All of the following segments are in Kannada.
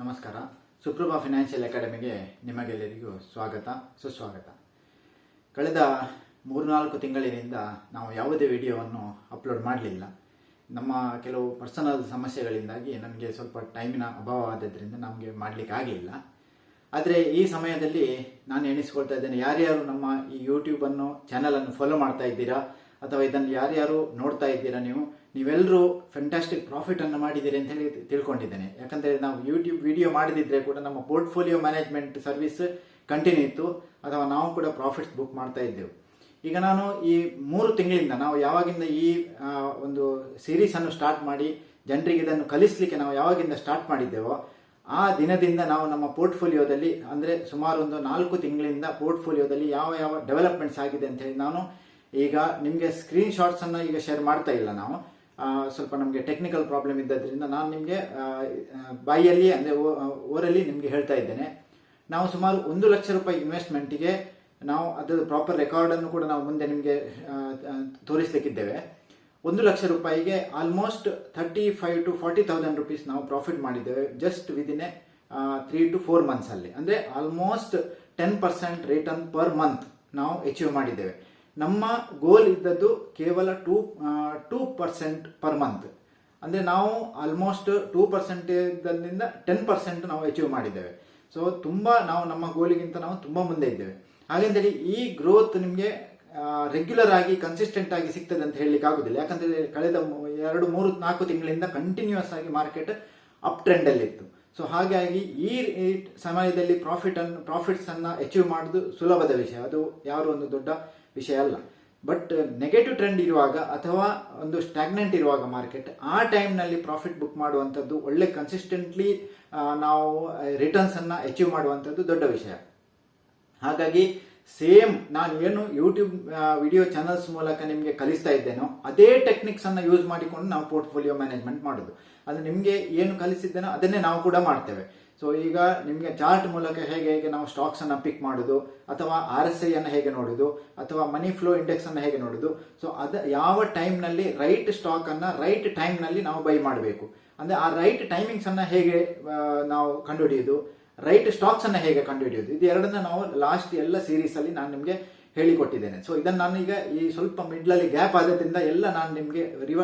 ನಮಸ್ಕಾರ. ಸುಪ್ರಭಾ ಫಿನಾನ್ಷಿಯಲ್ ಅಕಾಡೆಮಿಗೆ ನಿಮಗೆಲ್ಲರಿಗೂ ಸ್ವಾಗತ, ಸುಸ್ವಾಗತ. ಕಳೆದ ಮೂರ್ನಾಲ್ಕು ತಿಂಗಳಿನಿಂದ ನಾವು ಯಾವುದೇ ವಿಡಿಯೋವನ್ನು ಅಪ್ಲೋಡ್ ಮಾಡಲಿಲ್ಲ. ನಮ್ಮ ಕೆಲವು ಪರ್ಸನಲ್ ಸಮಸ್ಯೆಗಳಿಂದಾಗಿ ನಮಗೆ ಸ್ವಲ್ಪ ಟೈಮಿನ ಅಭಾವ ಆದ್ದರಿಂದ ನಮಗೆ ಮಾಡಲಿಕ್ಕೆ ಆಗಲಿಲ್ಲ. ಆದರೆ ಈ ಸಮಯದಲ್ಲಿ ನಾನು ಎಣಿಸ್ಕೊಳ್ತಾ ಇದ್ದೇನೆ, ಯಾರ್ಯಾರು ನಮ್ಮ ಈ ಯೂಟ್ಯೂಬನ್ನು ಚಾನಲನ್ನು ಫಾಲೋ ಮಾಡ್ತಾ ಇದ್ದೀರಾ ಅಥವಾ ಇದನ್ನು ಯಾರ್ಯಾರು ನೋಡ್ತಾ ಇದ್ದೀರಾ ನೀವು ನೀವೆಲ್ಲರೂ ಫೆಂಟಾಸ್ಟಿಕ್ ಪ್ರಾಫಿಟ್ ಅನ್ನು ಮಾಡಿದ್ದೀರಿ ಅಂತ ಹೇಳಿ ತಿಳ್ಕೊಂಡಿದ್ದೇನೆ. ಯಾಕಂದ್ರೆ ನಾವು ಯೂಟ್ಯೂಬ್ ವಿಡಿಯೋ ಮಾಡದಿದ್ರೆ ಕೂಡ ನಮ್ಮ ಪೋರ್ಟ್ಫೋಲಿಯೋ ಮ್ಯಾನೇಜ್ಮೆಂಟ್ ಸರ್ವಿಸ್ ಕಂಟಿನ್ಯೂ ಇತ್ತು, ಅಥವಾ ನಾವು ಕೂಡ ಪ್ರಾಫಿಟ್ಸ್ ಬುಕ್ ಮಾಡ್ತಾ ಇದ್ದೆವು. ಈಗ ನಾನು ಈ ಮೂರು ತಿಂಗಳಿಂದ, ನಾವು ಯಾವಾಗಿಂದ ಈ ಒಂದು ಸೀರೀಸ್ ಅನ್ನು ಸ್ಟಾರ್ಟ್ ಮಾಡಿ, ಜನರಿಗೆ ಇದನ್ನು ಕಲಿಸಲಿಕ್ಕೆ ನಾವು ಯಾವಾಗಿಂದ ಸ್ಟಾರ್ಟ್ ಮಾಡಿದ್ದೇವೋ, ಆ ದಿನದಿಂದ ನಾವು ನಮ್ಮ ಪೋರ್ಟ್ಫೋಲಿಯೋದಲ್ಲಿ ಅಂದರೆ ಸುಮಾರು ಒಂದು ನಾಲ್ಕು ತಿಂಗಳಿಂದ ಪೋರ್ಟ್ಫೋಲಿಯೋದಲ್ಲಿ ಯಾವ ಯಾವ ಡೆವಲಪ್ಮೆಂಟ್ಸ್ ಆಗಿದೆ ಅಂತ ಹೇಳಿ ನಾನು ಈಗ ನಿಮಗೆ ಸ್ಕ್ರೀನ್ ಶಾಟ್ಸ್ ಅನ್ನು ಈಗ ಶೇರ್ ಮಾಡ್ತಾ ಇಲ್ಲ ನಾವು. ಸ್ವಲ್ಪ ನಮಗೆ ಟೆಕ್ನಿಕಲ್ ಪ್ರಾಬ್ಲಮ್ ಇದ್ದದ್ರಿಂದ ನಾನು ನಿಮಗೆ ಬಾಯಿಯಲ್ಲಿ ಅಂದರೆ ಓರಲ್ಲಿ ನಿಮಗೆ ಹೇಳ್ತಾ ಇದ್ದೇನೆ. ನಾವು ಸುಮಾರು ಒಂದು ಲಕ್ಷ ರೂಪಾಯಿ ಇನ್ವೆಸ್ಟ್ಮೆಂಟಿಗೆ ನಾವು ಅದರ ಪ್ರಾಪರ್ ರೆಕಾರ್ಡನ್ನು ಕೂಡ ನಾವು ಮುಂದೆ ನಿಮಗೆ ತೋರಿಸ್ಲಿಕ್ಕಿದ್ದೇವೆ. ಒಂದು ಲಕ್ಷ ರೂಪಾಯಿಗೆ almost thirty five to forty thousand rupees ನಾವು ಪ್ರಾಫಿಟ್ ಮಾಡಿದ್ದೇವೆ just within a three to four ಮಂತ್ಸಲ್ಲಿ ಅಂದರೆ almost ten percent return per month ನಾವು ಅಚೀವ್ ಮಾಡಿದ್ದೇವೆ. ನಮ್ಮ ಗೋಲ್ ಇದ್ದದ್ದು ಕೇವಲ two two percent per month ಅಂದರೆ ನಾವು ಆಲ್ಮೋಸ್ಟ್ ಟೂ ಪರ್ಸೆಂಟೇಜಲ್ಲಿಂದ ಟೆನ್ ಪರ್ಸೆಂಟ್ ನಾವು ಅಚೀವ್ ಮಾಡಿದ್ದೇವೆ. ಸೊ ತುಂಬ ನಾವು ನಮ್ಮ ಗೋಲಿಗಿಂತ ನಾವು ತುಂಬ ಮುಂದೆ ಇದ್ದೇವೆ. ಹಾಗೆಂದೇಳಿ ಈ ಗ್ರೋತ್ ನಿಮಗೆ ರೆಗ್ಯುಲರ್ ಆಗಿ ಕನ್ಸಿಸ್ಟೆಂಟ್ ಆಗಿ ಸಿಗ್ತದೆ ಅಂತ ಹೇಳಲಿಕ್ಕೆ ಆಗೋದಿಲ್ಲ. ಯಾಕಂದ್ರೆ ಕಳೆದ ಎರಡು, ಮೂರು, ನಾಲ್ಕು ತಿಂಗಳಿಂದ ಕಂಟಿನ್ಯೂಸ್ ಆಗಿ ಮಾರ್ಕೆಟ್ ಅಪ್ ಟ್ರೆಂಡಲ್ಲಿತ್ತು ಸೊ ಹಾಗಾಗಿ ಈ ಈ ಸಮಯದಲ್ಲಿ ಪ್ರಾಫಿಟ್ ಅನ್ನು ಪ್ರಾಫಿಟ್ಸ್ ಅನ್ನು ಅಚೀವ್ ಮಾಡೋದು ಸುಲಭದ ವಿಷಯ. ಅದು ಯಾರು ಒಂದು ದೊಡ್ಡ ವಿಷಯ ಅಲ್ಲ. ಬಟ್ ನೆಗೆಟಿವ್ ಟ್ರೆಂಡ್ ಇರುವಾಗ ಅಥವಾ ಒಂದು ಸ್ಟ್ಯಾಗ್ನೆಂಟ್ ಇರುವಾಗ ಮಾರ್ಕೆಟ್ ಆ ಟೈಮ್ನಲ್ಲಿ ಪ್ರಾಫಿಟ್ ಬುಕ್ ಮಾಡುವಂಥದ್ದು ಒಳ್ಳೆ ಕನ್ಸಿಸ್ಟೆಂಟ್ಲಿ ನಾವು ರಿಟರ್ನ್ಸ್ ಅನ್ನ ಅಚೀವ್ ಮಾಡುವಂಥದ್ದು ದೊಡ್ಡ ವಿಷಯ. ಹಾಗಾಗಿ ಸೇಮ್ ನಾನು ಏನು ಯೂಟ್ಯೂಬ್ ವಿಡಿಯೋ ಚಾನಲ್ಸ್ ಮೂಲಕ ನಿಮಗೆ ಕಲಿಸ್ತಾ ಇದ್ದೇನೋ, ಅದೇ ಟೆಕ್ನಿಕ್ಸ್ ಅನ್ನ ಯೂಸ್ ಮಾಡಿಕೊಂಡು ನಾವು ಪೋರ್ಟ್ಫೋಲಿಯೋ ಮ್ಯಾನೇಜ್ಮೆಂಟ್ ಮಾಡೋದು. ಅದು ನಿಮಗೆ ಏನು ಕಲಿಸಿದ್ದೇನೋ ಅದನ್ನೇ ನಾವು ಕೂಡ ಮಾಡ್ತೇವೆ. ಸೊ ಈಗ ನಿಮಗೆ ಚಾರ್ಟ್ ಮೂಲಕ ಹೇಗೆ ಹೇಗೆ ನಾವು ಸ್ಟಾಕ್ಸ್ ಅನ್ನು ಪಿಕ್ ಮಾಡೋದು, ಅಥವಾ ಆರ್ ಎಸ್ ಐಯನ್ನು ಹೇಗೆ ನೋಡೋದು, ಅಥವಾ ಮನಿ ಫ್ಲೋ ಇಂಡೆಕ್ಸ್ ಅನ್ನು ಹೇಗೆ ನೋಡೋದು ಸೊ ಅದು ಯಾವ ಟೈಮ್ನಲ್ಲಿ ರೈಟ್ ಸ್ಟಾಕ್ ಅನ್ನು ರೈಟ್ ಟೈಮ್ನಲ್ಲಿ ನಾವು ಬೈ ಮಾಡಬೇಕು. ಅಂದರೆ ಆ ರೈಟ್ ಟೈಮಿಂಗ್ಸ್ ಅನ್ನು ಹೇಗೆ ನಾವು ಕಂಡುಹಿಡಿಯೋದು ರೈಟ್ ಸ್ಟಾಕ್ಸ್ ಅನ್ನು ಹೇಗೆ ಕಂಡುಹಿಡಿಯೋದು, ಇದು ಎರಡನ್ನ ನಾವು ಲಾಸ್ಟ್ ಎಲ್ಲ ಸೀರೀಸ್ ಅಲ್ಲಿ ನಾನು ನಿಮಗೆ ಹೇಳಿಕೊಟ್ಟಿದ್ದೇನೆ. ಸೊ ಇದನ್ನು ನಾನು ಈಗ ಈ ಸ್ವಲ್ಪ ಮಿಡ್ಲಲ್ಲಿ ಗ್ಯಾಪ್ ಆಗೋದ್ರಿಂದ ಎಲ್ಲ ನಾನು ನಿಮಗೆ ರಿವ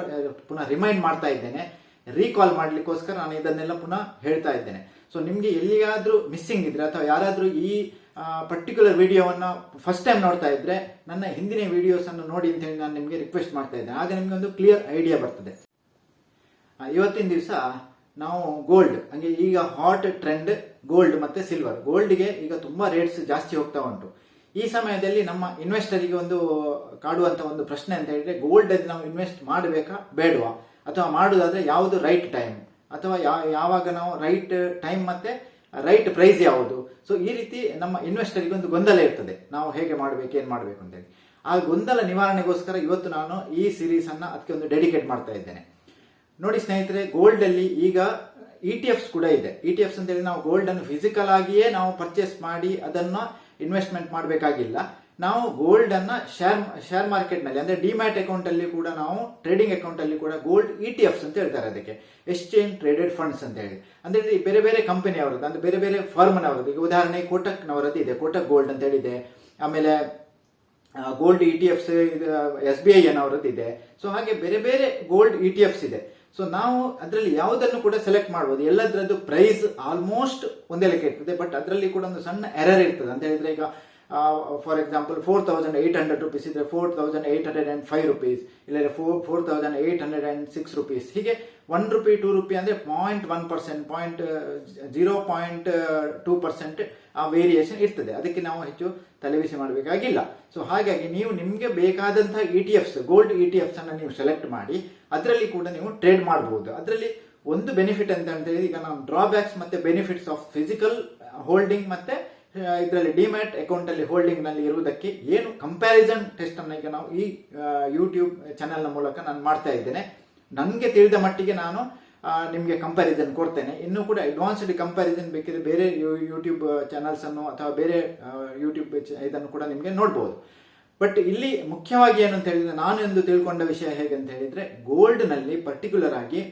ಪುನಃ ರಿಮೈಂಡ್ ಮಾಡ್ತಾ ಇದ್ದೇನೆ. ರೀಕಾಲ್ ಮಾಡಲಿಕ್ಕೋಸ್ಕರ ನಾನು ಇದನ್ನೆಲ್ಲ ಪುನಃ ಹೇಳ್ತಾ ಇದ್ದೇನೆ. ಸೊ ನಿಮಗೆ ಎಲ್ಲಿಗಾದರೂ ಮಿಸ್ಸಿಂಗ್ ಇದ್ರೆ ಅಥವಾ ಯಾರಾದರೂ ಈ ಪರ್ಟಿಕ್ಯುಲರ್ ವಿಡಿಯೋವನ್ನ ಫಸ್ಟ್ ಟೈಮ್ ನೋಡ್ತಾ ಇದ್ರೆ ನನ್ನ ಹಿಂದಿನ ವಿಡಿಯೋಸ್ ಅನ್ನು ನೋಡಿ ಅಂತ ಹೇಳಿ ನಾನು ನಿಮಗೆ ರಿಕ್ವೆಸ್ಟ್ ಮಾಡ್ತಾ ಇದ್ದೇನೆ ಆಗ ನಿಮಗೆ ಒಂದು ಕ್ಲಿಯರ್ ಐಡಿಯಾ ಬರ್ತದೆ. ಇವತ್ತಿನ ದಿವಸ ನಾವು ಗೋಲ್ಡ್ ಹಂಗೆ ಈಗ ಹಾಟ್ ಟ್ರೆಂಡ್ ಗೋಲ್ಡ್ ಮತ್ತೆ ಸಿಲ್ವರ್ ಗೋಲ್ಡ್ಗೆ ಈಗ ತುಂಬಾ ರೇಟ್ಸ್ ಜಾಸ್ತಿ ಹೋಗ್ತಾ ಉಂಟು. ಈ ಸಮಯದಲ್ಲಿ ನಮ್ಮ ಇನ್ವೆಸ್ಟರಿಗೆ ಒಂದು ಕಾಡುವಂಥ ಒಂದು ಪ್ರಶ್ನೆ ಅಂತ ಹೇಳಿದ್ರೆ ಗೋಲ್ಡ್ ಅಲ್ಲಿ ನಾವು ಇನ್ವೆಸ್ಟ್ ಮಾಡಬೇಕಾ, ಬೇಡವಾ? ಅಥವಾ ಮಾಡುದಾದ್ರೆ ಯಾವುದು ರೈಟ್ ಟೈಮ್ ಅಥವಾ ಯಾವಾಗ ನಾವು ರೈಟ್ ಟೈಮ್ ಮತ್ತೆ ರೈಟ್ ಪ್ರೈಸ್ ಯಾವುದು? ಸೊ ಈ ರೀತಿ ನಮ್ಮ ಇನ್ವೆಸ್ಟರಿಗೆ ಒಂದು ಗೊಂದಲ ಇರ್ತದೆ. ನಾವು ಹೇಗೆ ಮಾಡಬೇಕು, ಏನು ಮಾಡಬೇಕು ಅಂತೇಳಿ ಆ ಗೊಂದಲ ನಿವಾರಣೆಗೋಸ್ಕರ ಇವತ್ತು ನಾನು ಈ ಸೀರೀಸ್ ಅನ್ನ ಅದಕ್ಕೆ ಒಂದು ಡೆಡಿಕೇಟ್ ಮಾಡ್ತಾ ಇದ್ದೇನೆ. ನೋಡಿ ಸ್ನೇಹಿತರೆ ಗೋಲ್ಡ್ ಅಲ್ಲಿ ಈಗ ಇ ಟಿ ಎಫ್ಸ್ ಕೂಡ ಇದೆ. ಇ ಟಿ ಎಫ್ಸ್ ಅಂತ ಹೇಳಿ ನಾವು ಗೋಲ್ಡ್ ಅನ್ನು ಫಿಸಿಕಲ್ ಆಗಿಯೇ ನಾವು ಪರ್ಚೇಸ್ ಮಾಡಿ ಅದನ್ನ ಇನ್ವೆಸ್ಟ್ಮೆಂಟ್ ಮಾಡಬೇಕಾಗಿಲ್ಲ. ನಾವು ಗೋಲ್ಡ್ ಅನ್ನ ಶೇರ್ ಶೇರ್ ಮಾರ್ಕೆಟ್ನಲ್ಲಿ, ಅಂದ್ರೆ ಡಿಮ್ಯಾಟ್ ಅಕೌಂಟ್ ಅಲ್ಲಿ ಕೂಡ ನಾವು ಟ್ರೇಡಿಂಗ್ ಅಕೌಂಟ್ ಅಲ್ಲಿ ಕೂಡ ಗೋಲ್ಡ್ ಇ ಟಿ ಎಫ್ಸ್ ಅಂತ ಹೇಳ್ತಾರೆ ಅದಕ್ಕೆ. ಎಕ್ಸ್ಚೇಂಜ್ ಟ್ರೇಡೆಡ್ ಫಂಡ್ಸ್ ಅಂತ ಹೇಳಿ. ಅಂದ್ರೆ ಬೇರೆ ಬೇರೆ ಕಂಪನಿ ಅವರದ್ದು, ಅಂದ್ರೆ ಬೇರೆ ಬೇರೆ ಫರ್ಮ್ನವರದ್ದು ಈಗ ಉದಾಹರಣೆ ಕೋಟಕ್ನವರದ್ದು ಇದೆ. ಕೋಟಕ್ ಗೋಲ್ಡ್ ಅಂತ ಹೇಳಿದೆ. ಆಮೇಲೆ gold E T Fs S B I ಅನ್ನೋರದ್ದು ಇದೆ. ಸೊ ಹಾಗೆ ಬೇರೆ ಬೇರೆ ಗೋಲ್ಡ್ ಇ ಟಿ ಎಫ್ಸ್ ಇದೆ. ಸೊ ನಾವು ಅದರಲ್ಲಿ ಯಾವುದನ್ನು ಕೂಡ ಸೆಲೆಕ್ಟ್ ಮಾಡ್ಬೋದು. ಎಲ್ಲದರದ್ದು ಪ್ರೈಸ್ ಆಲ್ಮೋಸ್ಟ್ ಒಂದೇ ಲೆಕ್ಕ ಇರ್ತದೆ. ಬಟ್ ಅದರಲ್ಲಿ ಕೂಡ ಒಂದು ಸಣ್ಣ ಎರರ್ ಇರ್ತದೆ. ಅಂತ ಹೇಳಿದ್ರೆ ಈಗ for example four thousand eight hundred rupees ಇದ್ರೆ four thousand eight hundred and five rupees ಇಲ್ಲ four four thousand eight hundred and six rupees ಹೀಗೆ ಒನ್ ರುಪಿ ಟೂ ರುಪಿ ಅಂದ್ರೆ point one percent point zero point two percent ಆ ವೇರಿಯೇಷನ್ ಇರ್ತದೆ. ಅದಕ್ಕೆ ನಾವು ಹೆಚ್ಚು ತಲೆಬಿಸಿ ಮಾಡಬೇಕಾಗಿಲ್ಲ. ಸೊ ಹಾಗಾಗಿ ನೀವು ನಿಮಗೆ ಬೇಕಾದಂಥ E T Fs gold E T ಎಫ್ಸನ್ನು ನೀವು ಸೆಲೆಕ್ಟ್ ಮಾಡಿ, ಅದರಲ್ಲಿ ಕೂಡ ನೀವು ಟ್ರೇಡ್ ಮಾಡಬಹುದು ಅದರಲ್ಲಿ ಒಂದು ಬೆನಿಫಿಟ್ ಅಂತ ಅಂತ ಹೇಳಿದ್ರೆ ಈಗ ನಾವು ಡ್ರಾಬ್ಯಾಕ್ಸ್ ಮತ್ತೆ ಬೆನಿಫಿಟ್ಸ್ ಆಫ್ ಫಿಸಿಕಲ್ ಹೋಲ್ಡಿಂಗ್ ಮತ್ತೆ ಇದರಲ್ಲಿ ಡಿಮ್ಯಾಟ್ ಅಕೌಂಟ್ ಅಲ್ಲಿ ಹೋಲ್ಡಿಂಗ್ನಲ್ಲಿ ಇರುವುದಕ್ಕೆ ಏನು ಕಂಪ್ಯಾರಿಸನ್ ಟೆಸ್ಟ್ ಅನ್ನು ಈಗ ನಾವು ಈ ಯೂಟ್ಯೂಬ್ ಚಾನಲ್ನ ಮೂಲಕ ನಾನು ಮಾಡ್ತಾ ಇದ್ದೇನೆ. ನನಗೆ ತಿಳಿದ ಮಟ್ಟಿಗೆ ನಾನು ನಿಮಗೆ ಕಂಪ್ಯಾರಿಸನ್ ಕೊಡ್ತೇನೆ. ಇನ್ನೂ ಕೂಡ ಅಡ್ವಾನ್ಸ್ಡ್ ಕಂಪ್ಯಾರಿಸನ್ ಬೇಕಿದ್ರೆ ಬೇರೆ ಯೂಟ್ಯೂಬ್ ಚಾನಲ್ಸ್ ಅನ್ನು ಅಥವಾ ಬೇರೆ ಯೂಟ್ಯೂಬ್ ಇದನ್ನು ಕೂಡ ನಿಮಗೆ ನೋಡ್ಬೋದು. ಬಟ್ ಇಲ್ಲಿ ಮುಖ್ಯವಾಗಿ ಏನು ಅಂತ ಹೇಳಿದ್ರೆ ನಾನು ಎಂದು ತಿಳ್ಕೊಂಡ ವಿಷಯ ಹೇಗೆ ಅಂತ ಹೇಳಿದ್ರೆ ಗೋಲ್ಡ್ನಲ್ಲಿ ಪರ್ಟಿಕ್ಯುಲರ್ ಆಗಿ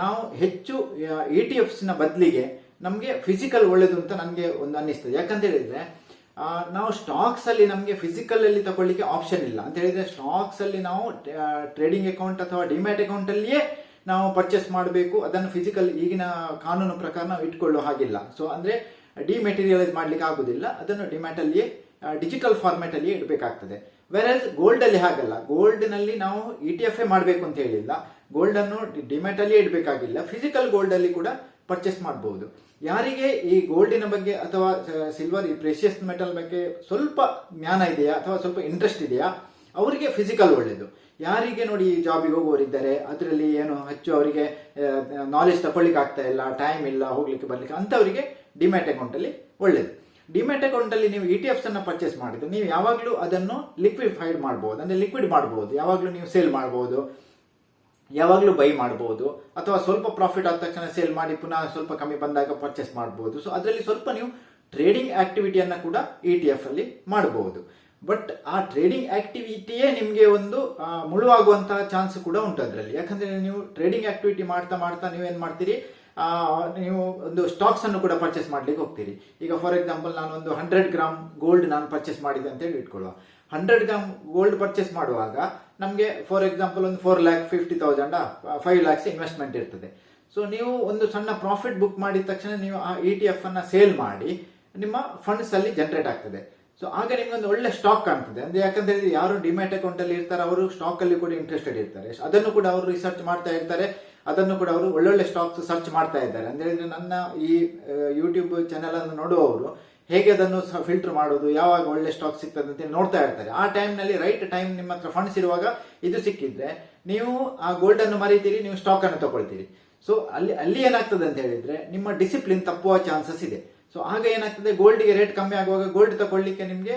ನಾವು ಹೆಚ್ಚು ಇ ಟಿ ಎಫ್ಸ್ನ ಬದಲಿಗೆ ನಮಗೆ ಫಿಸಿಕಲ್ ಒಳ್ಳೇದು ಅಂತ ನನಗೆ ಒಂದು ಅನ್ನಿಸ್ತದೆ. ಯಾಕಂತ ಹೇಳಿದ್ರೆ ನಾವು ಸ್ಟಾಕ್ಸ್ ಅಲ್ಲಿ ನಮಗೆ ಫಿಸಿಕಲ್ ಅಲ್ಲಿ ತಗೊಳ್ಳಿಕ್ಕೆ ಆಪ್ಷನ್ ಇಲ್ಲ. ಅಂತ ಹೇಳಿದ್ರೆ ಸ್ಟಾಕ್ಸ್ ಅಲ್ಲಿ ನಾವು ಟ್ರೇಡಿಂಗ್ ಅಕೌಂಟ್ ಅಥವಾ ಡಿಮ್ಯಾಟ್ ಅಕೌಂಟ್ ಅಲ್ಲಿಯೇ ನಾವು ಪರ್ಚೇಸ್ ಮಾಡಬೇಕು. ಅದನ್ನು ಫಿಸಿಕಲ್ ಈಗಿನ ಕಾನೂನು ಪ್ರಕಾರ ನಾವು ಇಟ್ಕೊಳ್ಳೋ ಹಾಗಿಲ್ಲ. ಸೊ ಅಂದ್ರೆ ಡಿಮೆಟೀರಿಯಲೈಸ್ ಮಾಡ್ಲಿಕ್ಕೆ ಆಗುದಿಲ್ಲ. ಅದನ್ನು ಡಿಮ್ಯಾಟ್ ಅಲ್ಲಿಯೇ ಡಿಜಿಟಲ್ ಫಾರ್ಮ್ಯಾಟ್ ಅಲ್ಲಿ ಇಡಬೇಕಾಗ್ತದೆ. ವೆರಸ್ ಗೋಲ್ಡ್ ಅಲ್ಲಿ ಹಾಗಲ್ಲ. ಗೋಲ್ಡ್ನಲ್ಲಿ ನಾವು ಇ ಟಿ ಎಫ್ ಎ ಮಾಡಬೇಕು ಅಂತ ಹೇಳಿಲ್ಲ. ಗೋಲ್ಡ್ ಅನ್ನು ಡಿಮ್ಯಾಟ್ ಅಲ್ಲಿ ಇಡಬೇಕಾಗಿಲ್ಲ. ಫಿಸಿಕಲ್ ಗೋಲ್ಡ್ ಅಲ್ಲಿ ಕೂಡ ಪರ್ಚೇಸ್ ಮಾಡಬಹುದು ಯಾರಿಗೆ ಈ ಗೋಲ್ಡಿನ ಬಗ್ಗೆ ಅಥವಾ ಸಿಲ್ವರ್ ಈ ಪ್ರೆಷಿಯಸ್ ಮೆಟಲ್ ಬಗ್ಗೆ ಸ್ವಲ್ಪ ಜ್ಞಾನ ಇದೆಯಾ ಅಥವಾ ಸ್ವಲ್ಪ ಇಂಟ್ರೆಸ್ಟ್ ಇದೆಯಾ? ಅವರಿಗೆ ಫಿಸಿಕಲ್ ಒಳ್ಳೆಯದು ಯಾರಿಗೆ ನೋಡಿ ಈ ಜಾಬಿಗೆ ಹೋಗೋರಿದ್ದಾರೆ, ಅದರಲ್ಲಿ ಏನು ಹೆಚ್ಚು ಅವರಿಗೆ ನಾಲೆಜ್ ತಗೊಳ್ಳಿಕ್ಕೆ ಆಗ್ತಾ ಇಲ್ಲ ಟೈಮ್ ಇಲ್ಲ, ಹೋಗ್ಲಿಕ್ಕೆ ಬರ್ಲಿಕ್ಕೆ ಅಂಥವರಿಗೆ ಡಿಮ್ಯಾಟ್ ಅಕೌಂಟಲ್ಲಿ ಒಳ್ಳೇದು. ಡಿಮ್ಯಾಟ್ ಅಕೌಂಟಲ್ಲಿ ನೀವು ಇ ಟಿ ಎಫ್ಸ್ ಅನ್ನ ಪರ್ಚೇಸ್ ಮಾಡಿದ್ರೆ, ನೀವು ಯಾವಾಗಲೂ ಅದನ್ನು ಲಿಕ್ವಿಫೈಡ್ ಮಾಡಬಹುದು ಅಂದ್ರೆ ಲಿಕ್ವಿಡ್ ಮಾಡಬಹುದು ಯಾವಾಗಲೂ ನೀವು ಸೇಲ್ ಮಾಡಬಹುದು ಯಾವಾಗಲೂ ಬೈ ಮಾಡಬಹುದು ಅಥವಾ ಸ್ವಲ್ಪ ಪ್ರಾಫಿಟ್ ಆದ ತಕ್ಷಣ ಸೇಲ್ ಮಾಡಿ ಪುನಃ ಸ್ವಲ್ಪ ಕಮ್ಮಿ ಬಂದಾಗ ಪರ್ಚೇಸ್ ಮಾಡಬಹುದು ಸೊ ಅದರಲ್ಲಿ ಸ್ವಲ್ಪ ನೀವು ಟ್ರೇಡಿಂಗ್ ಆಕ್ಟಿವಿಟಿಯನ್ನ ಕೂಡ ಇ ಟಿ ಎಫ್ ಅಲ್ಲಿ ಮಾಡಬಹುದು ಬಟ್ ಆ ಟ್ರೇಡಿಂಗ್ ಆಕ್ಟಿವಿಟಿಯೇ ನಿಮಗೆ ಒಂದು ಮುಳುವಾಗುವಂತಹ ಚಾನ್ಸ್ ಕೂಡ ಉಂಟು ಅದರಲ್ಲಿ. ಯಾಕಂದ್ರೆ ನೀವು ಟ್ರೇಡಿಂಗ್ ಆಕ್ಟಿವಿಟಿ ಮಾಡ್ತಾ ಮಾಡ್ತಾ ನೀವೇನು ಮಾಡ್ತೀರಿ? ನೀವು ಒಂದು ಸ್ಟಾಕ್ಸ್ ಅನ್ನು ಕೂಡ ಪರ್ಚೇಸ್ ಮಾಡ್ಲಿಕ್ಕೆ ಹೋಗ್ತೀರಿ. ಈಗ ಫಾರ್ ಎಕ್ಸಾಂಪಲ್ ನಾನು ಒಂದು ಹಂಡ್ರೆಡ್ ಗ್ರಾಮ್ ಗೋಲ್ಡ್ ನಾನು ಪರ್ಚೇಸ್ ಮಾಡಿದೆ ಅಂತ ಹೇಳಿ ಇಟ್ಕೊಳ್ಳುವ. ಹಂಡ್ರೆಡ್ ಗ್ರಾಮ್ ಗೋಲ್ಡ್ ಪರ್ಚೇಸ್ ಮಾಡುವಾಗ ನಮಗೆ ಫಾರ್ ಎಕ್ಸಾಂಪಲ್ ಒಂದು four lakh fifty thousand five lakhs investment ಇರ್ತದೆ. ಸೊ ನೀವು ಒಂದು ಸಣ್ಣ ಪ್ರಾಫಿಟ್ ಬುಕ್ ಮಾಡಿದ ತಕ್ಷಣ ನೀವು ಆ ಇ ಟಿ ಎಫ್ ಅನ್ನ ಸೇಲ್ ಮಾಡಿ, ನಿಮ್ಮ ಫಂಡ್ಸ್ ಅಲ್ಲಿ ಜನರೇಟ್ ಆಗ್ತದೆ. ಸೊ ಆಗ ನಿಮ್ಗೆ ಒಂದು ಒಳ್ಳೆ ಸ್ಟಾಕ್ ಕಾಣ್ತದೆ. ಅಂದ್ರೆ ಯಾಕಂದ್ರೆ ಯಾರು ಡಿಮ್ಯಾಟ್ ಅಕೌಂಟ್ ಅಲ್ಲಿ ಇರ್ತಾರೆ, ಅವರು ಸ್ಟಾಕ್ ಅಲ್ಲಿ ಕೂಡ ಇಂಟ್ರೆಸ್ಟೆಡ್ ಇರ್ತಾರೆ. ಅದನ್ನು ಕೂಡ ಅವರು ರಿಸರ್ಚ್ ಮಾಡ್ತಾ ಇರ್ತಾರೆ. ಅದನ್ನು ಕೂಡ ಅವರು ಒಳ್ಳೊಳ್ಳೆ ಸ್ಟಾಕ್ಸ್ ಸರ್ಚ್ ಮಾಡ್ತಾ ಇದ್ದಾರೆ. ಅಂದ್ರೆ ನನ್ನ ಈ ಯೂಟ್ಯೂಬ್ ಚಾನೆಲ್ ಅನ್ನು ನೋಡುವವರು ಹೇಗೆ ಅದನ್ನು ಫಿಲ್ಟರ್ ಮಾಡೋದು ಯಾವಾಗ ಒಳ್ಳೆ ಸ್ಟಾಕ್ ಸಿಗ್ತದೆ ಅಂತ ನೋಡ್ತಾ ಇರ್ತಾರೆ. ಆ ಟೈಮ್ನಲ್ಲಿ ರೈಟ್ ಟೈಮ್ ನಿಮ್ಮ ಹತ್ರ ಫಂಡ್ಸ್ ಇರುವಾಗ ಇದು ಸಿಕ್ಕಿದ್ರೆ ನೀವು ಆ ಗೋಲ್ಡ್ ಅನ್ನು ಮರಿತೀರಿ, ನೀವು ಸ್ಟಾಕ್ ಅನ್ನು ತಗೊಳ್ತೀರಿ. ಸೊ ಅಲ್ಲಿ ಅಲ್ಲಿ ಏನಾಗ್ತದೆ ಅಂತ ಹೇಳಿದ್ರೆ ನಿಮ್ಮ ಡಿಸಿಪ್ಲಿನ್ ತಪ್ಪುವ ಚಾನ್ಸಸ್ ಇದೆ. ಸೊ ಆಗ ಏನಾಗ್ತದೆ ಗೋಲ್ಡ್ಗೆ ರೇಟ್ ಕಮ್ಮಿ ಆಗುವಾಗ ಗೋಲ್ಡ್ ತಗೊಳ್ಳಿಕ್ಕೆ ನಿಮಗೆ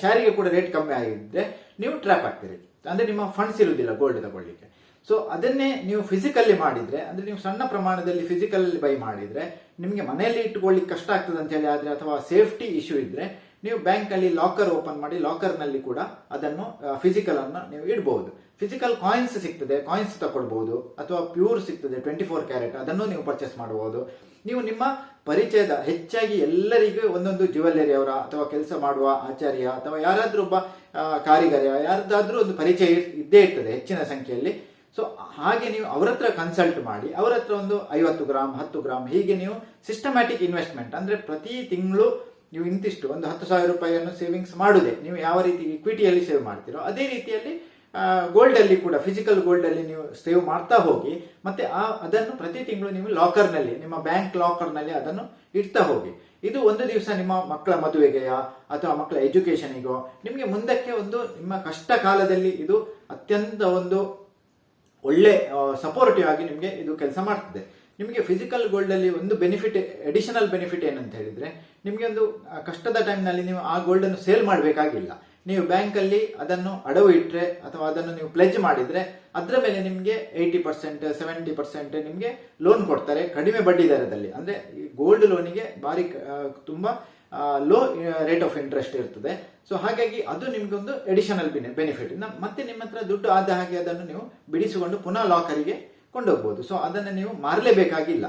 ಶಾರಿಗೆ ಕೂಡ ರೇಟ್ ಕಮ್ಮಿ ಆಗಿದ್ರೆ ನೀವು ಟ್ರ್ಯಾಪ್ ಆಗ್ತೀರಿ. ಅಂದ್ರೆ ನಿಮ್ಮ ಫಂಡ್ಸ್ ಇರುವುದಿಲ್ಲ ಗೋಲ್ಡ್ ತಗೊಳ್ಳಿಕ್ಕೆ. ಸೊ ಅದನ್ನೇ ನೀವು ಫಿಸಿಕಲ್ಲಿ ಮಾಡಿದ್ರೆ, ಅಂದ್ರೆ ನೀವು ಸಣ್ಣ ಪ್ರಮಾಣದಲ್ಲಿ ಫಿಸಿಕಲ್ ಬೈ ಮಾಡಿದ್ರೆ, ನಿಮಗೆ ಮನೆಯಲ್ಲಿ ಇಟ್ಕೊಳ್ಳಿಕ್ಕೆ ಕಷ್ಟ ಆಗ್ತದೆ ಅಂತ ಹೇಳಿ ಆದ್ರೆ ಅಥವಾ ಸೇಫ್ಟಿ ಇಶ್ಯೂ ಇದ್ರೆ, ನೀವು ಬ್ಯಾಂಕ್ ಅಲ್ಲಿ ಲಾಕರ್ ಓಪನ್ ಮಾಡಿ ಲಾಕರ್ನಲ್ಲಿ ಕೂಡ ಅದನ್ನು ಫಿಸಿಕಲ್ ಅನ್ನು ನೀವು ಇಡಬಹುದು ಫಿಸಿಕಲ್ ಕಾಯಿನ್ಸ್ ಸಿಗ್ತದೆ ಕಾಯಿನ್ಸ್ ತಗೊಳ್ಬಹುದು ಅಥವಾ ಪ್ಯೂರ್ ಸಿಗ್ತದೆ ಟ್ವೆಂಟಿ ಫೋರ್ ಕ್ಯಾರೆಟ್ ಅದನ್ನು ನೀವು ಪರ್ಚೇಸ್ ಮಾಡಬಹುದು ನೀವು ನಿಮ್ಮ ಪರಿಚಯದ, ಹೆಚ್ಚಾಗಿ ಎಲ್ಲರಿಗೂ ಒಂದೊಂದು ಜ್ಯುವೆಲ್ಲರಿ ಅವರ ಅಥವಾ ಕೆಲಸ ಮಾಡುವ ಆಚಾರ್ಯ ಅಥವಾ ಯಾರಾದ್ರೂ ಒಬ್ಬ ಕಾರಿಗಾರ, ಯಾರ್ದಾದ್ರೂ ಒಂದು ಪರಿಚಯ ಇದ್ದೇ ಇರ್ತದೆ ಹೆಚ್ಚಿನ ಸಂಖ್ಯೆಯಲ್ಲಿ. ಸೊ ಹಾಗೆ ನೀವು ಅವ್ರ ಹತ್ರ ಕನ್ಸಲ್ಟ್ ಮಾಡಿ, ಅವರ ಹತ್ರ ಒಂದು ಐವತ್ತು ಗ್ರಾಮ್ ಹತ್ತು ಗ್ರಾಮ್ ಹೀಗೆ ನೀವು ಸಿಸ್ಟಮ್ಯಾಟಿಕ್ ಇನ್ವೆಸ್ಟ್ಮೆಂಟ್ ಅಂದ್ರೆ ಪ್ರತಿ ತಿಂಗಳು ನೀವು ಇಂತಿಷ್ಟು ಒಂದು ಹತ್ತು ಸಾವಿರ ರೂಪಾಯಿಯನ್ನು ಸೇವಿಂಗ್ಸ್ ಮಾಡುದೆ. ನೀವು ಯಾವ ರೀತಿ ಇಕ್ವಿಟಿಯಲ್ಲಿ ಸೇವ್ ಮಾಡ್ತೀರೋ, ಅದೇ ರೀತಿಯಲ್ಲಿ ಗೋಲ್ಡ್ ಅಲ್ಲಿ ಕೂಡ ಫಿಸಿಕಲ್ ಗೋಲ್ಡ್ ಅಲ್ಲಿ ನೀವು ಸೇವ್ ಮಾಡ್ತಾ ಹೋಗಿ, ಮತ್ತೆ ಆ, ಅದನ್ನು ಪ್ರತಿ ತಿಂಗಳು ನೀವು ಲಾಕರ್ನಲ್ಲಿ, ನಿಮ್ಮ ಬ್ಯಾಂಕ್ ಲಾಕರ್ನಲ್ಲಿ ಅದನ್ನು ಇಡ್ತಾ ಹೋಗಿ. ಇದು ಒಂದು ದಿವಸ ನಿಮ್ಮ ಮಕ್ಕಳ ಮದುವೆಗೆಯ ಅಥವಾ ಮಕ್ಕಳ ಎಜುಕೇಶನಿಗೋ ನಿಮಗೆ ಮುಂದಕ್ಕೆ ಒಂದು ನಿಮ್ಮ ಕಷ್ಟ ಕಾಲದಲ್ಲಿ ಇದು ಅತ್ಯಂತ ಒಂದು ಒಳ್ಳೆ ಸಪೋರ್ಟಿವ್ ಆಗಿ ನಿಮಗೆ ಇದು ಕೆಲಸ ಮಾಡ್ತದೆ. ನಿಮಗೆ ಫಿಸಿಕಲ್ ಗೋಲ್ಡ್ ಅಲ್ಲಿ ಒಂದು ಬೆನಿಫಿಟ್ ಅಡಿಷನಲ್ ಬೆನಿಫಿಟ್ ಏನಂತ ಹೇಳಿದ್ರೆ, ನಿಮಗೆ ಒಂದು ಕಷ್ಟದ ಟೈಮ್ನಲ್ಲಿ ನೀವು ಆ ಗೋಲ್ಡ್ ಅನ್ನು ಸೇಲ್ ಮಾಡಬೇಕಾಗಿಲ್ಲ. ನೀವು ಬ್ಯಾಂಕ್ ಅಲ್ಲಿ ಅದನ್ನು ಅಡವು ಇಟ್ಟರೆ ಅಥವಾ ಅದನ್ನು ನೀವು ಪ್ಲೆಜ್ ಮಾಡಿದರೆ, ಅದರ ಮೇಲೆ ನಿಮಗೆ ಏಯ್ಟಿ ಪರ್ಸೆಂಟ್ ಸೆವೆಂಟಿ ಪರ್ಸೆಂಟ್ ನಿಮಗೆ ಲೋನ್ ಕೊಡ್ತಾರೆ ಕಡಿಮೆ ಬಡ್ಡಿ ದರದಲ್ಲಿ. ಅಂದ್ರೆ ಗೋಲ್ಡ್ ಲೋನಿಗೆ ಭಾರಿ ತುಂಬಾ ಲೋ ರೇಟ್ ಆಫ್ ಇಂಟ್ರೆಸ್ಟ್ ಇರ್ತದೆ. ಸೊ ಹಾಗಾಗಿ ಅದು ನಿಮ್ಗೊಂದು ಎಡಿಷನಲ್ ಬೆನಿಫಿಟ್ ಮತ್ತೆ ನಿಮ್ಮ ಹತ್ರ ದುಡ್ಡು ಆದ ಹಾಗೆ ಅದನ್ನು ನೀವು ಬಿಡಿಸಿಕೊಂಡು ಪುನಃ ಲಾಕರಿಗೆ ಕೊಂಡೋಗ್ಬೋದು. ಸೊ ಅದನ್ನು ನೀವು ಮಾರಲೇಬೇಕಾಗಿಲ್ಲ.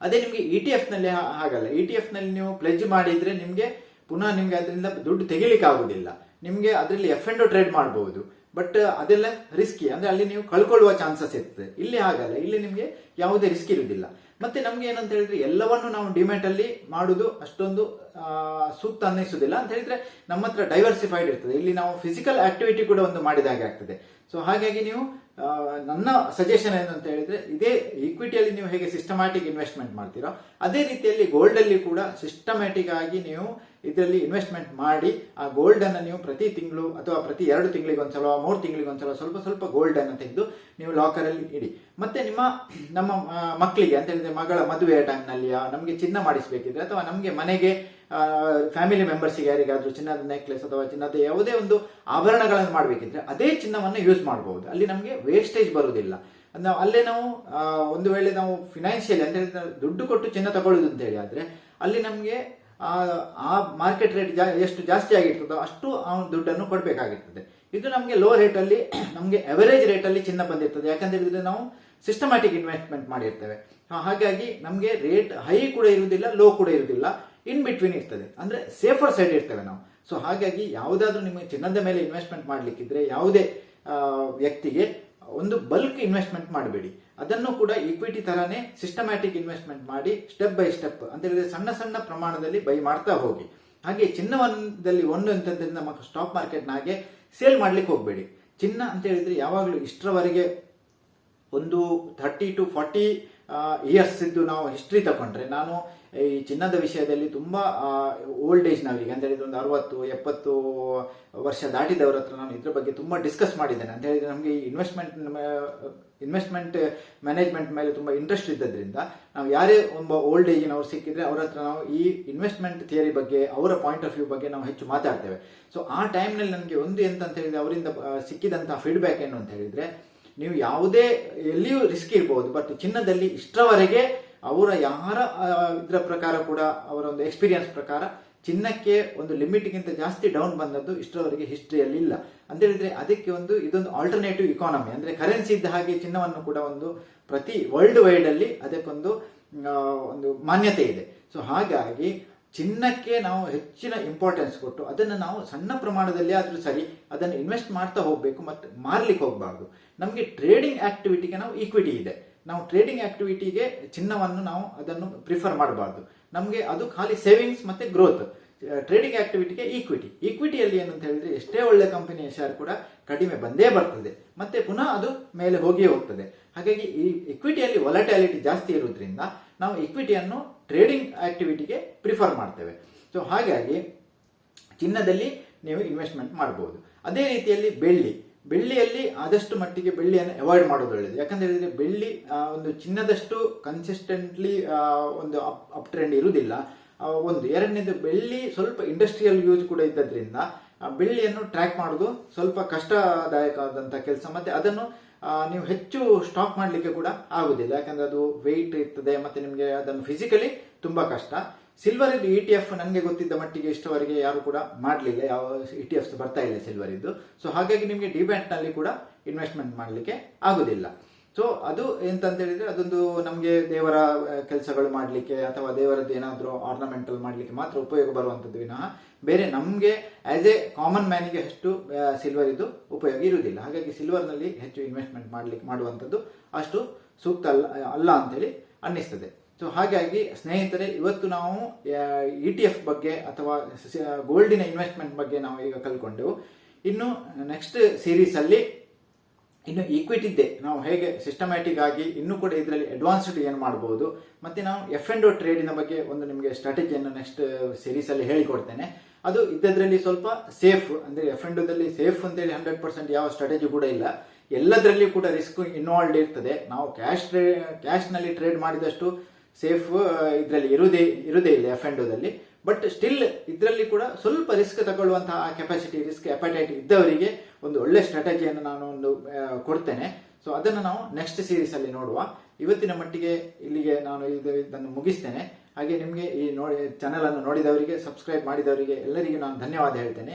ಅದೇ ನಿಮಗೆ ಇ ಟಿ ಎಫ್ನಲ್ಲಿ ಹಾ- ಹಾಗಲ್ಲ. ಇ ಟಿ ಎಫ್ನಲ್ಲಿ ನೀವು ಪ್ಲೆಜ್ ಮಾಡಿದ್ರೆ ನಿಮಗೆ ಪುನಃ ನಿಮಗೆ ಅದರಿಂದ ದುಡ್ಡು ತೆಗಿಲಿಕ್ಕೆ ಆಗುದಿಲ್ಲ. ನಿಮಗೆ ಅದರಲ್ಲಿ ಎಫ್ ಎಂಡ್ ಟ್ರೇಡ್ ಮಾಡಬಹುದು ಬಟ್ ಅದೆಲ್ಲ ರಿಸ್ಕಿ ಅಂದ್ರೆ ಅಲ್ಲಿ ನೀವು ಕಳ್ಕೊಳ್ಳುವ ಚಾನ್ಸಸ್ ಇರ್ತದೆ. ಇಲ್ಲಿ ಹಾಗಲ್ಲ. ಇಲ್ಲಿ ನಿಮಗೆ ಯಾವುದೇ ರಿಸ್ಕ್ ಇರುವುದಿಲ್ಲ ಮತ್ತೆ ನಮ್ಗೆ ಏನಂತ ಹೇಳಿದ್ರೆ ಎಲ್ಲವನ್ನು ನಾವು ಡಿಮ್ಯಾಟ್ ಅಲ್ಲಿ ಮಾಡುದು ಅಷ್ಟೊಂದು ಸೂಕ್ತ ಅನ್ನಿಸುವುದಿಲ್ಲ ಅಂತ ಹೇಳಿದ್ರೆ ನಮ್ಮ ಹತ್ರ ಡೈವರ್ಸಿಫೈಡ್ ಇರ್ತದೆ. ಇಲ್ಲಿ ನಾವು ಫಿಸಿಕಲ್ ಆಕ್ಟಿವಿಟಿ ಕೂಡ ಒಂದು ಮಾಡಿದ ಹಾಗೆ ಆಗ್ತದೆ. ಸೊ ಹಾಗಾಗಿ ನೀವು ನನ್ನ ಸಜೆಷನ್ ಏನಂತ ಹೇಳಿದ್ರೆ, ಇದೇ ಈಕ್ವಿಟಿಯಲ್ಲಿ ನೀವು ಹೇಗೆ ಸಿಸ್ಟಮ್ಯಾಟಿಕ್ ಇನ್ವೆಸ್ಟ್ಮೆಂಟ್ ಮಾಡ್ತೀರೋ, ಅದೇ ರೀತಿಯಲ್ಲಿ ಗೋಲ್ಡ್ ಅಲ್ಲಿ ಕೂಡ ಸಿಸ್ಟಮ್ಯಾಟಿಕ್ ಆಗಿ ನೀವು ಇದರಲ್ಲಿ ಇನ್ವೆಸ್ಟ್ಮೆಂಟ್ ಮಾಡಿ, ಆ ಗೋಲ್ಡ್ ಅನ್ನು ನೀವು ಪ್ರತಿ ತಿಂಗಳು ಅಥವಾ ಪ್ರತಿ ಎರಡು ತಿಂಗಳಿಗೆ ಒಂದ್ಸಲ, ಮೂರು ತಿಂಗಳಿಗೆ ಒಂದ್ಸಲ ಸ್ವಲ್ಪ ಸ್ವಲ್ಪ ಗೋಲ್ಡ್ ಅನ್ನು ತೆಗೆದು ನೀವು ಲಾಕರ್ ಅಲ್ಲಿ ಇಡಿ. ಮತ್ತೆ ನಿಮ್ಮ, ನಮ್ಮ ಮಕ್ಕಳಿಗೆ, ಅಂತ ಹೇಳಿದ್ರೆ ಮಗಳ ಮದುವೆಯ ಟೈಮ್ನಲ್ಲಿ ನಮಗೆ ಚಿನ್ನ ಮಾಡಿಸಬೇಕಿದ್ರೆ ಅಥವಾ ನಮಗೆ ಮನೆಗೆ ಫ್ಯಾಮಿಲಿ ಮೆಂಬರ್ಸ್ಗೆ ಯಾರಿಗಾದ್ರೂ ಚಿನ್ನದ ನೆಕ್ಲೆಸ್ ಅಥವಾ ಚಿನ್ನದ ಯಾವುದೇ ಒಂದು ಆಭರಣಗಳನ್ನು ಮಾಡಬೇಕಿದ್ರೆ ಅದೇ ಚಿನ್ನವನ್ನು ಯೂಸ್ ಮಾಡಬಹುದು ಅಲ್ಲಿ ನಮಗೆ ವೇಸ್ಟೇಜ್ ಬರುವುದಿಲ್ಲ. ನಾವು ಅಲ್ಲೇ ನಾವು ಒಂದು ವೇಳೆ ನಾವು ಫಿನಾನ್ಷಿಯಲಿ ಅಂತ ಹೇಳಿದ್ರೆ ದುಡ್ಡು ಕೊಟ್ಟು ಚಿನ್ನ ತಗೊಳ್ಳುದು ಅಂತ ಹೇಳಿ ಆದ್ರೆ ಅಲ್ಲಿ ನಮಗೆ, ಆ- ಮಾರ್ಕೆಟ್ ರೇಟ್ ಜಾ, ಎಷ್ಟು ಜಾಸ್ತಿ ಆಗಿರ್ತದೋ ಅಷ್ಟು ಆ ದುಡ್ಡನ್ನು ಕೊಡಬೇಕಾಗಿರ್ತದೆ. ಇದು ನಮಗೆ ಲೋ ರೇಟಲ್ಲಿ ನಮಗೆ ಅವರೇಜ್ ರೇಟಲ್ಲಿ ಚಿನ್ನ ಬಂದಿರ್ತದೆ. ಯಾಕಂತ ಹೇಳಿದ್ರೆ ನಾವು ಸಿಸ್ಟಮ್ಯಾಟಿಕ್ ಇನ್ವೆಸ್ಟ್ಮೆಂಟ್ ಮಾಡಿರ್ತೇವೆ. ಹಾಗಾಗಿ ನಮಗೆ ರೇಟ್ ಹೈ ಕೂಡ ಇರುವುದಿಲ್ಲ ಲೋ ಕೂಡ ಇರುವುದಿಲ್ಲ. ಇನ್ ಬಿಟ್ವೀನ್ ಇರ್ತದೆ. ಅಂದ್ರೆ ಸೇಫರ್ ಸೈಡ್ ಇರ್ತೇವೆ ನಾವು. ಸೊ ಹಾಗಾಗಿ ಯಾವುದಾದ್ರೂ ನಿಮಗೆ ಚಿನ್ನದ ಮೇಲೆ ಇನ್ವೆಸ್ಟ್ಮೆಂಟ್ ಮಾಡಲಿಕ್ಕಿದ್ರೆ ಯಾವುದೇ ವ್ಯಕ್ತಿಗೆ ಒಂದು ಬಲ್ಕ್ ಇನ್ವೆಸ್ಟ್ಮೆಂಟ್ ಮಾಡಬೇಡಿ. ಅದನ್ನು ಕೂಡ ಈಕ್ವಿಟಿ ತರಾನೇ ಸಿಸ್ಟಮ್ಯಾಟಿಕ್ ಇನ್ವೆಸ್ಟ್ಮೆಂಟ್ ಮಾಡಿ ಸ್ಟೆಪ್ ಬೈ ಸ್ಟೆಪ್ ಅಂತ ಹೇಳಿದ್ರೆ ಸಣ್ಣ ಸಣ್ಣ ಪ್ರಮಾಣದಲ್ಲಿ ಬೈ ಮಾಡ್ತಾ ಹೋಗಿ. ಹಾಗೆ ಚಿನ್ನವನ್ನದಲ್ಲಿ ಒಂದು ಅಂತಂದ್ರೆ ನಮ್ಮ ಸ್ಟಾಕ್ ಮಾರ್ಕೆಟ್ನ ಹಾಗೆ ಸೇಲ್ ಮಾಡ್ಲಿಕ್ಕೆ ಹೋಗಬೇಡಿ. ಚಿನ್ನ ಅಂತ ಹೇಳಿದ್ರೆ ಯಾವಾಗಲೂ ಇಷ್ಟರವರೆಗೆ ಒಂದು ಥರ್ಟಿ ಟು ಫಾರ್ಟಿ ಇಯರ್ಸ್ ಇದ್ದು ನಾವು ಹಿಸ್ಟ್ರಿ ತಗೊಂಡ್ರೆ ನಾನು ಈ ಚಿನ್ನದ ವಿಷಯದಲ್ಲಿ ತುಂಬ ಓಲ್ಡ್ ಏಜ್ನವರಿಗೆ ಅಂತ ಹೇಳಿದ್ರೆ ಒಂದು ಅರವತ್ತು, ಎಪ್ಪತ್ತು ವರ್ಷ ದಾಟಿದವರ ಹತ್ರ ನಾನು ಇದ್ರ ಬಗ್ಗೆ ತುಂಬ ಡಿಸ್ಕಸ್ ಮಾಡಿದ್ದೇನೆ. ಅಂತ ಹೇಳಿದ್ರೆ ನಮಗೆ ಇನ್ವೆಸ್ಟ್ಮೆಂಟ್ ಇನ್ವೆಸ್ಟ್ಮೆಂಟ್ ಮ್ಯಾನೇಜ್ಮೆಂಟ್ ಮೇಲೆ ತುಂಬ ಇಂಟ್ರೆಸ್ಟ್ ಇದ್ದದ್ರಿಂದ ನಾವು ಯಾರೇ ಒಬ್ಬ ಓಲ್ಡ್ ಏಜಿನವರು ಸಿಕ್ಕಿದ್ರೆ ಅವ್ರ ಹತ್ರ ನಾವು ಈ ಇನ್ವೆಸ್ಟ್ಮೆಂಟ್ ಥಿಯರಿ ಬಗ್ಗೆ, ಅವರ ಪಾಯಿಂಟ್ ಆಫ್ ವ್ಯೂ ಬಗ್ಗೆ ನಾವು ಹೆಚ್ಚು ಮಾತಾಡ್ತೇವೆ. ಸೊ ಆ ಟೈಮ್ನಲ್ಲಿ ನನಗೆ ಒಂದು ಎಂತ ಅಂತ ಹೇಳಿದ್ರೆ ಅವರಿಂದ ಸಿಕ್ಕಿದಂತಹ ಫೀಡ್ಬ್ಯಾಕ್ ಏನು ಅಂತ ಹೇಳಿದ್ರೆ, ನೀವು ಯಾವುದೇ, ಎಲ್ಲಿಯೂ ರಿಸ್ಕ್ ಇರ್ಬೋದು ಬಟ್ ಚಿನ್ನದಲ್ಲಿ ಇಷ್ಟರವರೆಗೆ ಅವರ ಯಾರ ಇದರ ಪ್ರಕಾರ ಕೂಡ ಅವರ ಒಂದು ಎಕ್ಸ್ಪೀರಿಯನ್ಸ್ ಪ್ರಕಾರ ಚಿನ್ನಕ್ಕೆ ಒಂದು ಲಿಮಿಟ್ಗಿಂತ ಜಾಸ್ತಿ ಡೌನ್ ಬಂದದ್ದು ಇಷ್ಟರವರೆಗೆ ಹಿಸ್ಟ್ರಿಯಲ್ಲಿ ಇಲ್ಲ. ಅಂತ ಹೇಳಿದ್ರೆ ಅದಕ್ಕೆ ಒಂದು, ಇದೊಂದು ಆಲ್ಟರ್ನೇಟಿವ್ ಇಕಾನಮಿ ಅಂದ್ರೆ ಕರೆನ್ಸಿ ಇದ್ದ ಹಾಗೆ ಚಿನ್ನವನ್ನು ಕೂಡ ಒಂದು ಪ್ರತಿ ವರ್ಲ್ಡ್ ವೈಡ್ ಅಲ್ಲಿ ಅದಕ್ಕೊಂದು ಒಂದು ಮಾನ್ಯತೆ ಇದೆ. ಸೊ ಹಾಗಾಗಿ ಚಿನ್ನಕ್ಕೆ ನಾವು ಹೆಚ್ಚಿನ ಇಂಪಾರ್ಟೆನ್ಸ್ ಕೊಟ್ಟು ಅದನ್ನು ನಾವು ಸಣ್ಣ ಪ್ರಮಾಣದಲ್ಲಿ ಆದರೂ ಸರಿ ಅದನ್ನು ಇನ್ವೆಸ್ಟ್ ಮಾಡ್ತಾ ಹೋಗಬೇಕು, ಮತ್ತು ಮಾರ್ಲಿಕ್ಕೆ ಹೋಗಬಾರ್ದು. ನಮಗೆ ಟ್ರೇಡಿಂಗ್ ಆಕ್ಟಿವಿಟಿಗೆ ನಾವು ಈಕ್ವಿಟಿ ಇದೆ. ನಾವು ಟ್ರೇಡಿಂಗ್ ಆಕ್ಟಿವಿಟಿಗೆ ಚಿನ್ನವನ್ನು ನಾವು ಅದನ್ನು ಪ್ರಿಫರ್ ಮಾಡಬಾರ್ದು. ನಮಗೆ ಅದು ಖಾಲಿ ಸೇವಿಂಗ್ಸ್ ಮತ್ತೆ ಗ್ರೋತ್ ಟ್ರೇಡಿಂಗ್ ಆಕ್ಟಿವಿಟಿಗೆ ಈಕ್ವಿಟಿ ಈಕ್ವಿಟಿಯಲ್ಲಿ ಏನಂತ ಹೇಳಿದ್ರೆ ಎಷ್ಟೇ ಒಳ್ಳೆ ಕಂಪನಿಯ ಶೇರ್ ಕೂಡ ಕಡಿಮೆ ಬಂದೇ ಬರ್ತದೆ. ಮತ್ತೆ ಪುನಃ ಅದು ಮೇಲೆ ಹೋಗಿಯೇ ಹೋಗ್ತದೆ. ಹಾಗಾಗಿ ಈ ಇಕ್ವಿಟಿಯಲ್ಲಿ ಒಲಟ್ಯಾಲಿಟಿ ಜಾಸ್ತಿ ಇರೋದ್ರಿಂದ ನಾವು ಇಕ್ವಿಟಿಯನ್ನು ಟ್ರೇಡಿಂಗ್ ಆಕ್ಟಿವಿಟಿಗೆ ಪ್ರಿಫರ್ ಮಾಡ್ತೇವೆ. ಸೊ ಹಾಗಾಗಿ ಚಿನ್ನದಲ್ಲಿ ನೀವು ಇನ್ವೆಸ್ಟ್ಮೆಂಟ್ ಮಾಡಬಹುದು ಅದೇ ರೀತಿಯಲ್ಲಿ ಬೆಳ್ಳಿ. ಬೆಳ್ಳಿಯಲ್ಲಿ ಆದಷ್ಟು ಮಟ್ಟಿಗೆ ಬೆಳ್ಳಿಯನ್ನು ಅವಾಯ್ಡ್ ಮಾಡೋದು ಒಳ್ಳೆಯದು ಯಾಕಂತ ಹೇಳಿದ್ರೆ ಬೆಳ್ಳಿ ಒಂದು ಚಿನ್ನದಷ್ಟು ಕನ್ಸಿಸ್ಟೆಂಟ್ಲಿ ಒಂದು ಅಪ್ ಅಪ್ ಟ್ರೆಂಡ್ ಇರುವುದಿಲ್ಲ. ಒಂದು. ಎರಡನೇದು ಬೆಳ್ಳಿ ಸ್ವಲ್ಪ ಇಂಡಸ್ಟ್ರಿಯಲ್ ಯೂಸ್ ಕೂಡ ಇದ್ದದ್ರಿಂದ ಬೆಳ್ಳಿಯನ್ನು ಟ್ರ್ಯಾಕ್ ಮಾಡೋದು ಸ್ವಲ್ಪ ಕಷ್ಟದಾಯಕವಾದಂಥ ಕೆಲಸ. ಮತ್ತು ಅದನ್ನು ನೀವು ಹೆಚ್ಚು ಸ್ಟಾಕ್ ಮಾಡಲಿಕ್ಕೆ ಕೂಡ ಆಗುವುದಿಲ್ಲ. ಯಾಕಂದರೆ ಅದು ವೆಯ್ಟ್ ಇರ್ತದೆ, ಮತ್ತು ನಿಮಗೆ ಅದನ್ನು ಫಿಸಿಕಲಿ ತುಂಬ ಕಷ್ಟ. ಸಿಲ್ವರ್ ಇ ಟಿ ಎಫ್ ನನಗೆ ಗೊತ್ತಿದ್ದ ಮಟ್ಟಿಗೆ ಇಷ್ಟವರೆಗೆ ಯಾರು ಕೂಡ ಮಾಡಲಿಲ್ಲ. ಯಾವ ಇ ಟಿ ಎಫ್ಸ್ ಬರ್ತಾ ಇಲ್ಲ ಸಿಲ್ವರ್ ಇದ್ದು ಸೊ ಹಾಗಾಗಿ ನಿಮಗೆ ಡಿಬ್ಯಾಟ್ನಲ್ಲಿ ಕೂಡ ಇನ್ವೆಸ್ಟ್ಮೆಂಟ್ ಮಾಡಲಿಕ್ಕೆ ಆಗೋದಿಲ್ಲ. ಸೊ ಅದು ಎಂತಂತ ಹೇಳಿದ್ರೆ ಅದೊಂದು ನಮಗೆ ದೇವರ ಕೆಲಸಗಳು ಮಾಡಲಿಕ್ಕೆ ಅಥವಾ ದೇವರದ್ದು ಏನಾದರೂ ಆರ್ನಮೆಂಟಲ್ ಮಾಡಲಿಕ್ಕೆ ಮಾತ್ರ ಉಪಯೋಗ ಬರುವಂಥದ್ದು ವಿನಃ ಬೇರೆ ನಮಗೆ ಆಸ್ ಎ ಕಾಮನ್ ಮ್ಯಾನಿಗೆ ಅಷ್ಟು ಸಿಲ್ವರ್ ಇದು ಉಪಯೋಗ ಇರುವುದಿಲ್ಲ. ಹಾಗಾಗಿ ಸಿಲ್ವರ್ನಲ್ಲಿ ಹೆಚ್ಚು ಇನ್ವೆಸ್ಟ್ಮೆಂಟ್ ಮಾಡಲಿಕ್ಕೆ ಮಾಡುವಂಥದ್ದು ಅಷ್ಟು ಸೂಕ್ತ ಅಲ್ಲ ಅಲ್ಲ ಅಂತೇಳಿ ಅನ್ನಿಸ್ತದೆ. ಸೊ ಹಾಗಾಗಿ ಸ್ನೇಹಿತರೆ, ಇವತ್ತು ನಾವು ಇ ಟಿ ಎಫ್ ಬಗ್ಗೆ ಅಥವಾ ಗೋಲ್ಡಿನ ಇನ್ವೆಸ್ಟ್ಮೆಂಟ್ ಬಗ್ಗೆ ನಾವು ಈಗ ಕಲ್ಕೊಂಡೆವು ಇನ್ನು ನೆಕ್ಸ್ಟ್ ಸೀರೀಸಲ್ಲಿ ಇನ್ನು ಈಕ್ವಿಟಿ ಇದೆ ನಾವು ಹೇಗೆ ಸಿಸ್ಟಮ್ಯಾಟಿಕ್ ಆಗಿ ಇನ್ನೂ ಕೂಡ ಇದರಲ್ಲಿ ಅಡ್ವಾನ್ಸ್ಡ್ ಏನು ಮಾಡಬಹುದು ಮತ್ತೆ ನಾವು ಎಫ್ ಅಂಡ್ ಟ್ರೇಡಿನ ಬಗ್ಗೆ ಒಂದು ನಿಮಗೆ ಸ್ಟ್ರಾಟಜಿಯನ್ನು ನೆಕ್ಸ್ಟ್ ಸೀರೀಸಲ್ಲಿ ಹೇಳಿಕೊಡ್ತೇನೆ. ಅದು ಇದ್ದದ್ರಲ್ಲಿ ಸ್ವಲ್ಪ ಸೇಫ್ ಅಂದ್ರೆ ಎಫ್ ಎನ್ ಡೋದಲ್ಲಿ ಸೇಫ್ ಅಂತೇಳಿ ಹಂಡ್ರೆಡ್ ಪರ್ಸೆಂಟ್ ಯಾವ ಸ್ಟ್ರಾಟಜಿ ಕೂಡ ಇಲ್ಲ. ಎಲ್ಲದರಲ್ಲಿ ಕೂಡ ರಿಸ್ಕ್ ಇನ್ವಾಲ್ವ್ ಇರ್ತದೆ. ನಾವು ಕ್ಯಾಶ್ ಟ್ರೇ ಕ್ಯಾಶ್ನಲ್ಲಿ ಟ್ರೇಡ್ ಮಾಡಿದಷ್ಟು ಸೇಫ್ ಇದರಲ್ಲಿ ಇರುವುದೇ ಇರುವುದೇ ಇಲ್ಲ ಎಫ್ ದಲ್ಲಿ. ಬಟ್ ಸ್ಟಿಲ್ ಇದರಲ್ಲಿ ಕೂಡ ಸ್ವಲ್ಪ ರಿಸ್ಕ್ ತಗೊಳ್ಳುವಂತಹ ಕೆಪಾಸಿಟಿ ರಿಸ್ಕ್ ಎಪಟೈಟ್ ಇದ್ದವರಿಗೆ ಒಂದು ಒಳ್ಳೆ ಸ್ಟ್ರಾಟಜಿಯನ್ನು ನಾನು ಒಂದು ಕೊಡ್ತೇನೆ. ಸೊ ಅದನ್ನು ನಾವು ನೆಕ್ಸ್ಟ್ ಸೀರೀಸ್ ಅಲ್ಲಿ ನೋಡುವ. ಇವತ್ತಿನ ಮಟ್ಟಿಗೆ ಇಲ್ಲಿಗೆ ನಾನು ಇದು, ಇದನ್ನು ಮುಗಿಸ್ತೇನೆ. ಹಾಗೆ ನಿಮಗೆ ಈ ನೋಡಿ ಚಾನೆಲ್ ಅನ್ನು ನೋಡಿದವರಿಗೆ ಸಬ್ಸ್ಕ್ರೈಬ್ ಮಾಡಿದವರಿಗೆ ಎಲ್ಲರಿಗೂ ನಾನು ಧನ್ಯವಾದ ಹೇಳ್ತೇನೆ.